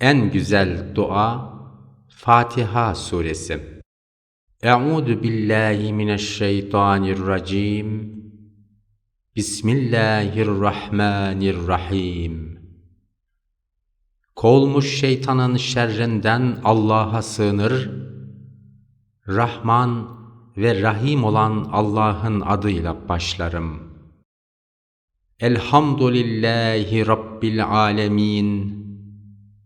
En güzel dua Fatiha suresi. Euzu billahi mineşşeytanirracim. Bismillahirrahmanirrahim. Kovulmuş şeytanın şerrinden Allah'a sığınır. Rahman ve Rahim olan Allah'ın adıyla başlarım. Elhamdülillahi Rabbil alemin.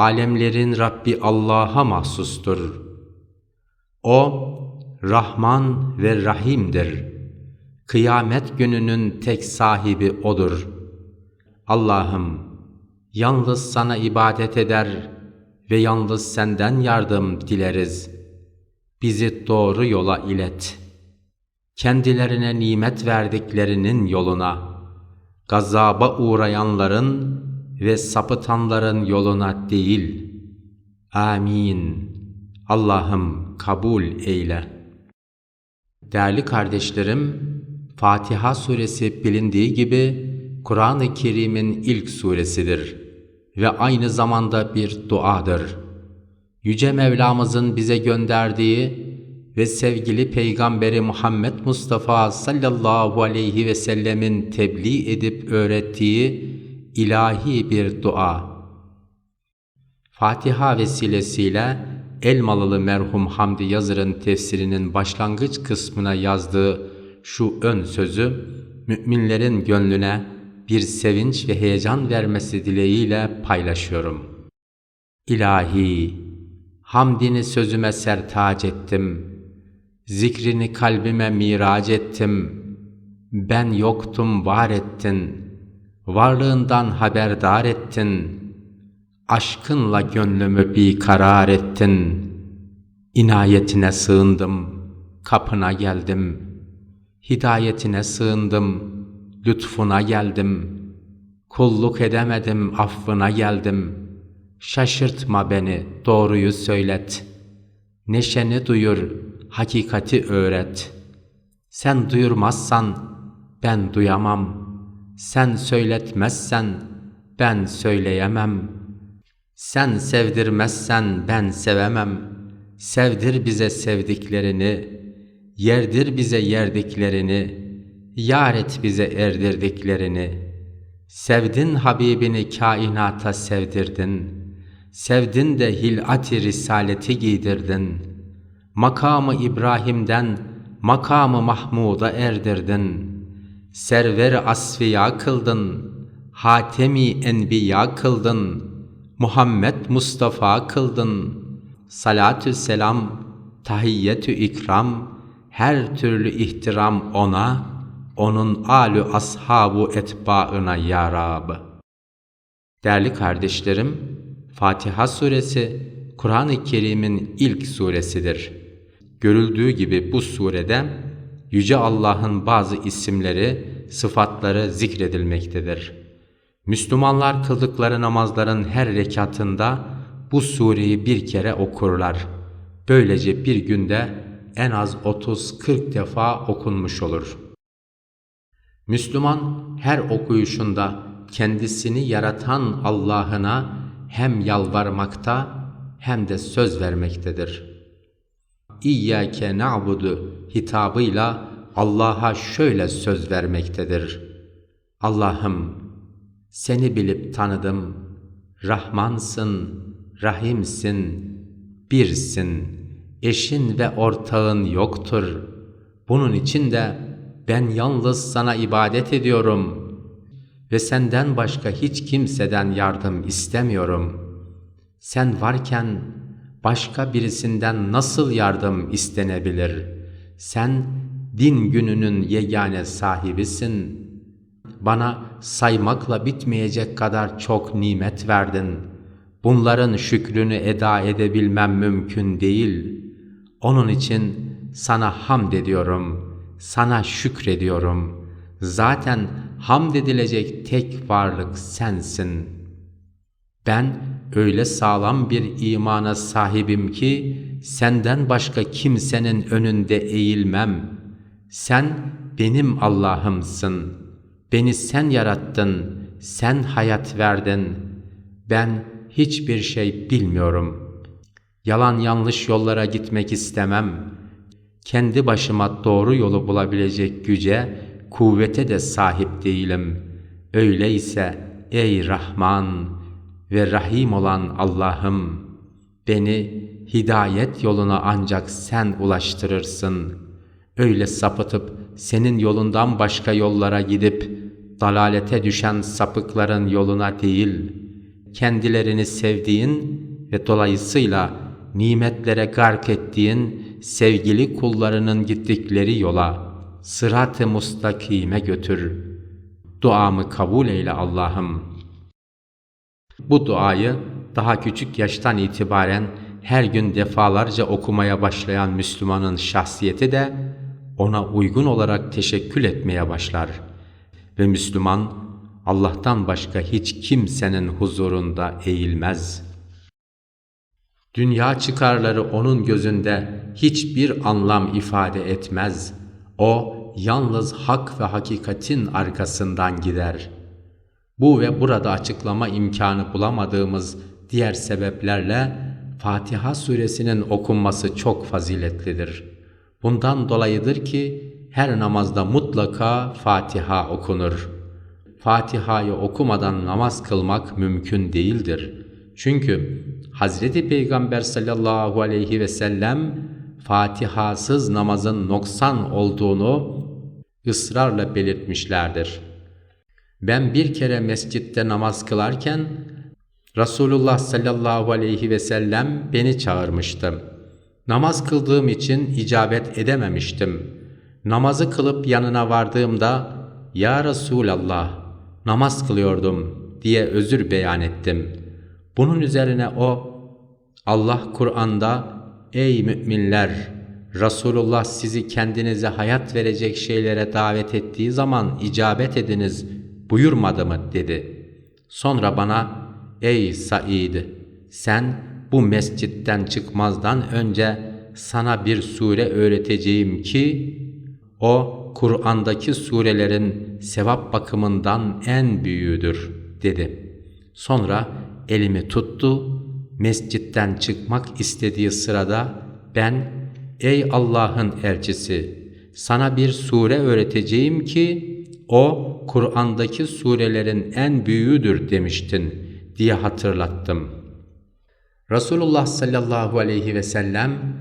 alemlerin Rabbi Allah'a mahsustur. O, Rahman ve Rahim'dir. Kıyamet gününün tek sahibi O'dur. Allah'ım, yalnız sana ibadet eder ve yalnız senden yardım dileriz. Bizi doğru yola ilet. Kendilerine nimet verdiklerinin yoluna, gazaba uğrayanların ve sapıtanların yoluna değil. Amin. Allah'ım kabul eyle. Değerli kardeşlerim, Fatiha suresi bilindiği gibi Kur'an-ı Kerim'in ilk suresidir ve aynı zamanda bir duadır. Yüce Mevlamızın bize gönderdiği ve sevgili Peygamberi Muhammed Mustafa sallallahu aleyhi ve sellemin tebliğ edip öğrettiği ilahi bir dua. Fatiha vesilesiyle Elmalılı merhum Hamdi Yazır'ın tefsirinin başlangıç kısmına yazdığı şu ön sözü, müminlerin gönlüne bir sevinç ve heyecan vermesi dileğiyle paylaşıyorum. İlahi, hamdini sözüme sertac ettim, zikrini kalbime mirac ettim, ben yoktum var ettin, varlığından haberdar ettin, aşkınla gönlümü bir karar ettin, inayetine sığındım, kapına geldim, hidayetine sığındım, lütfuna geldim, kulluk edemedim, affına geldim, şaşırtma beni, doğruyu söylet, neşeni duyur, hakikati öğret. Sen duyurmazsan ben duyamam, sen söyletmezsen ben söyleyemem.'' Sen sevdirmezsen ben sevemem. Sevdir bize sevdiklerini, yerdir bize yerdiklerini, yar et bize erdirdiklerini. Sevdin Habibini kainata sevdirdin. Sevdin de hilati risaleti giydirdin. Makamı İbrahim'den makamı Mahmud'a erdirdin. Server asfiya kıldın, hatemi enbiya kıldın.'' Muhammed Mustafa kıldın. Salatü selam, tahiyyetü ikram, her türlü ihtiram ona, onun alü ashabu etbaına ya Rab. Değerli kardeşlerim, Fatiha suresi Kur'an-ı Kerim'in ilk suresidir. Görüldüğü gibi bu surede Yüce Allah'ın bazı isimleri, sıfatları zikredilmektedir. Müslümanlar kıldıkları namazların her rekatında bu sureyi bir kere okurlar. Böylece bir günde en az 30-40 defa okunmuş olur. Müslüman her okuyuşunda kendisini yaratan Allah'ına hem yalvarmakta hem de söz vermektedir. İyyâke na'budu hitabıyla Allah'a şöyle söz vermektedir. Allah'ım seni bilip tanıdım. Rahmansın, Rahimsin, birsin. Eşin ve ortağın yoktur. Bunun için de ben yalnız sana ibadet ediyorum ve senden başka hiç kimseden yardım istemiyorum. Sen varken başka birisinden nasıl yardım istenebilir? Sen din gününün yegane sahibisin.'' bana saymakla bitmeyecek kadar çok nimet verdin. Bunların şükrünü eda edebilmem mümkün değil. Onun için sana hamd ediyorum, sana şükrediyorum. Zaten hamd edilecek tek varlık sensin. Ben öyle sağlam bir imana sahibim ki senden başka kimsenin önünde eğilmem. Sen benim Allah'ımsın. Beni sen yarattın, sen hayat verdin. Ben hiçbir şey bilmiyorum. Yalan yanlış yollara gitmek istemem. Kendi başıma doğru yolu bulabilecek güce, kuvvete de sahip değilim. Öyleyse ey Rahman ve Rahim olan Allah'ım, beni hidayet yoluna ancak sen ulaştırırsın. Öyle sapıtıp senin yolundan başka yollara gidip dalalete düşen sapıkların yoluna değil, kendilerini sevdiğin ve dolayısıyla nimetlere gark ettiğin sevgili kullarının gittikleri yola, sırat-ı mustakime götür. Duamı kabul eyle Allah'ım. Bu duayı daha küçük yaştan itibaren her gün defalarca okumaya başlayan Müslümanın şahsiyeti de ona uygun olarak teşekkül etmeye başlar. Ve Müslüman Allah'tan başka hiç kimsenin huzurunda eğilmez. Dünya çıkarları onun gözünde hiçbir anlam ifade etmez. O yalnız hak ve hakikatin arkasından gider. Bu ve burada açıklama imkanı bulamadığımız diğer sebeplerle Fatiha suresinin okunması çok faziletlidir. Bundan dolayıdır ki her namazda mutlaka Fatiha okunur. Fatiha'yı okumadan namaz kılmak mümkün değildir. Çünkü Hazreti Peygamber sallallahu aleyhi ve sellem Fatihasız namazın noksan olduğunu ısrarla belirtmişlerdir. Ben bir kere mescitte namaz kılarken Resulullah sallallahu aleyhi ve sellem beni çağırmıştı. Namaz kıldığım için icabet edememiştim. Namazı kılıp yanına vardığımda Ya Resulallah namaz kılıyordum diye özür beyan ettim. Bunun üzerine o Allah Kur'an'da Ey müminler! Resulullah sizi kendinize hayat verecek şeylere davet ettiği zaman icabet ediniz buyurmadı mı dedi. Sonra bana Ey Said! Sen bu mescitten çıkmazdan önce sana bir sure öğreteceğim ki o Kur'an'daki surelerin sevap bakımından en büyüğüdür dedi. Sonra elimi tuttu, mescitten çıkmak istediği sırada ben ey Allah'ın elçisi sana bir sure öğreteceğim ki o Kur'an'daki surelerin en büyüğüdür demiştin diye hatırlattım. Resulullah sallallahu aleyhi ve sellem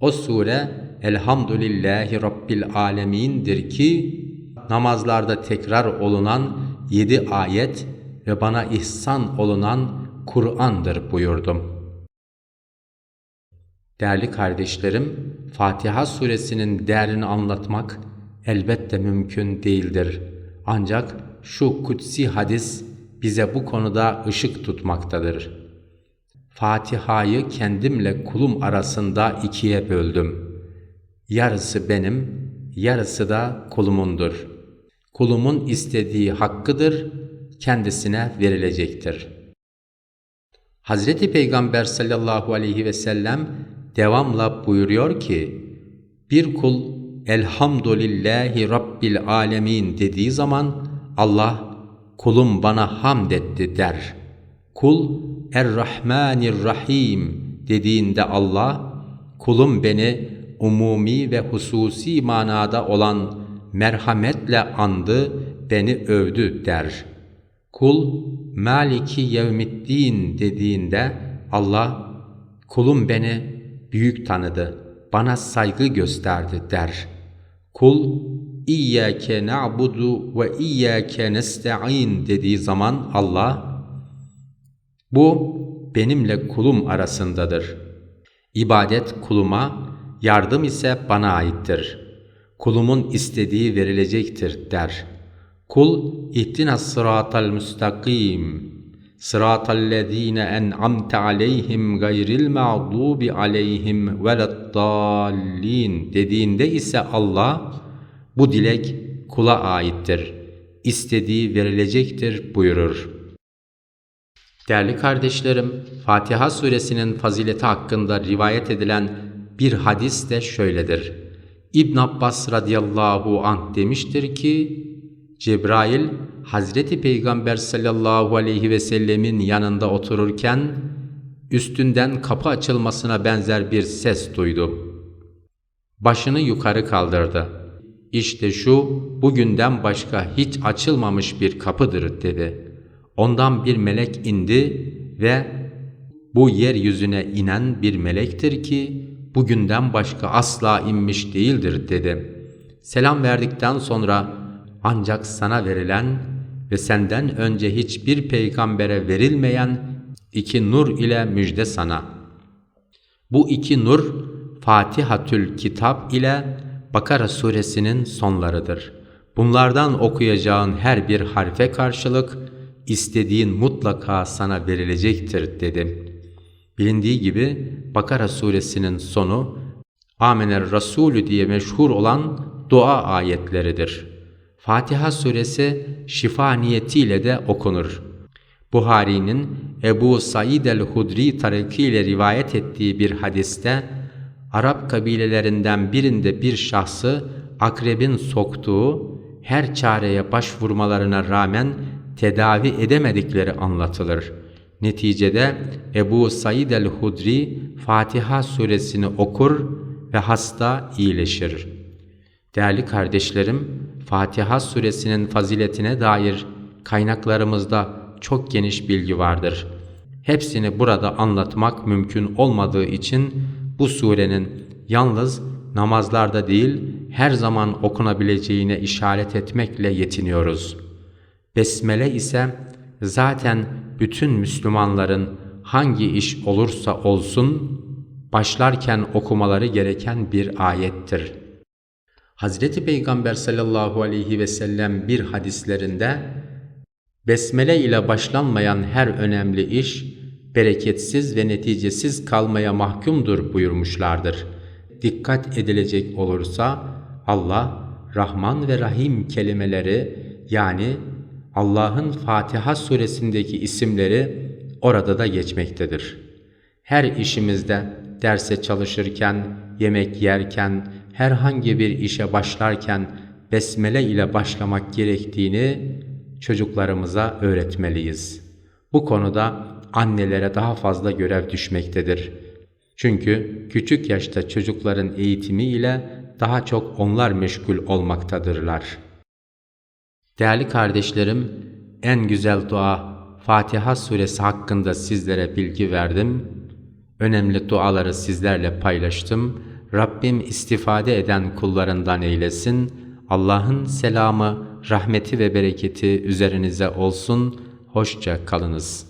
o sure Elhamdülillahi Rabbil Alemin'dir ki namazlarda tekrar olunan yedi ayet ve bana ihsan olunan Kur'an'dır buyurdum. Değerli kardeşlerim, Fatiha suresinin değerini anlatmak elbette mümkün değildir. Ancak şu kutsi hadis bize bu konuda ışık tutmaktadır. Fatiha'yı kendimle kulum arasında ikiye böldüm. Yarısı benim, yarısı da kulumundur. Kulumun istediği hakkıdır, kendisine verilecektir. Hazreti Peygamber sallallahu aleyhi ve sellem devamla buyuruyor ki, bir kul Elhamdülillahi Rabbil Alemin dediği zaman Allah kulum bana hamd etti der. Kul Er-Rahmanir-Rahim dediğinde Allah kulum beni umumi ve hususi manada olan merhametle andı, beni övdü der. Kul Maliki Yevmiddin dediğinde Allah kulum beni büyük tanıdı, bana saygı gösterdi der. Kul İyyâke na'budu ve iyyâke nesta'in dediği zaman Allah bu benimle kulum arasındadır. İbadet kuluma, yardım ise bana aittir. Kulumun istediği verilecektir der. Kul ihtinas sıratal müstakim. Sıratallezine en'amte aleyhim gayril mağdubi aleyhim veleddallin dediğinde ise Allah bu dilek kula aittir. İstediği verilecektir buyurur. Değerli kardeşlerim, Fatiha suresinin fazileti hakkında rivayet edilen bir hadis de şöyledir. İbn Abbas radıyallahu anh demiştir ki, Cebrail, Hazreti Peygamber sallallahu aleyhi ve sellemin yanında otururken, üstünden kapı açılmasına benzer bir ses duydu. Başını yukarı kaldırdı. İşte şu, bugünden başka hiç açılmamış bir kapıdır dedi.'' Ondan bir melek indi ve bu yeryüzüne inen bir melektir ki bugünden başka asla inmiş değildir dedi. Selam verdikten sonra ancak sana verilen ve senden önce hiçbir peygambere verilmeyen iki nur ile müjde sana. Bu iki nur Fatihatül Kitap ile Bakara suresinin sonlarıdır. Bunlardan okuyacağın her bir harfe karşılık istediğin mutlaka sana verilecektir dedim. Bilindiği gibi Bakara suresinin sonu Amener Resulü diye meşhur olan dua ayetleridir. Fatiha suresi şifa niyetiyle de okunur. Buhari'nin Ebu Said el-Hudri tarikiyle rivayet ettiği bir hadiste Arap kabilelerinden birinde bir şahsı akrebin soktuğu her çareye başvurmalarına rağmen tedavi edemedikleri anlatılır. Neticede Ebu Said el-Hudri Fatiha suresini okur ve hasta iyileşir. Değerli kardeşlerim, Fatiha suresinin faziletine dair kaynaklarımızda çok geniş bilgi vardır. Hepsini burada anlatmak mümkün olmadığı için bu surenin yalnız namazlarda değil her zaman okunabileceğine işaret etmekle yetiniyoruz.'' Besmele ise zaten bütün Müslümanların hangi iş olursa olsun başlarken okumaları gereken bir ayettir. Hazreti Peygamber sallallahu aleyhi ve sellem bir hadislerinde Besmele ile başlanmayan her önemli iş bereketsiz ve neticesiz kalmaya mahkumdur buyurmuşlardır. Dikkat edilecek olursa Allah Rahman ve Rahim kelimeleri yani Allah'ın Fatiha suresindeki isimleri orada da geçmektedir. Her işimizde, derse çalışırken, yemek yerken, herhangi bir işe başlarken besmele ile başlamak gerektiğini çocuklarımıza öğretmeliyiz. Bu konuda annelere daha fazla görev düşmektedir. Çünkü küçük yaşta çocukların eğitimi ile daha çok onlar meşgul olmaktadırlar.'' Değerli kardeşlerim, en güzel dua Fatiha suresi hakkında sizlere bilgi verdim. Önemli duaları sizlerle paylaştım. Rabbim istifade eden kullarından eylesin. Allah'ın selamı, rahmeti ve bereketi üzerinize olsun. Hoşça kalınız.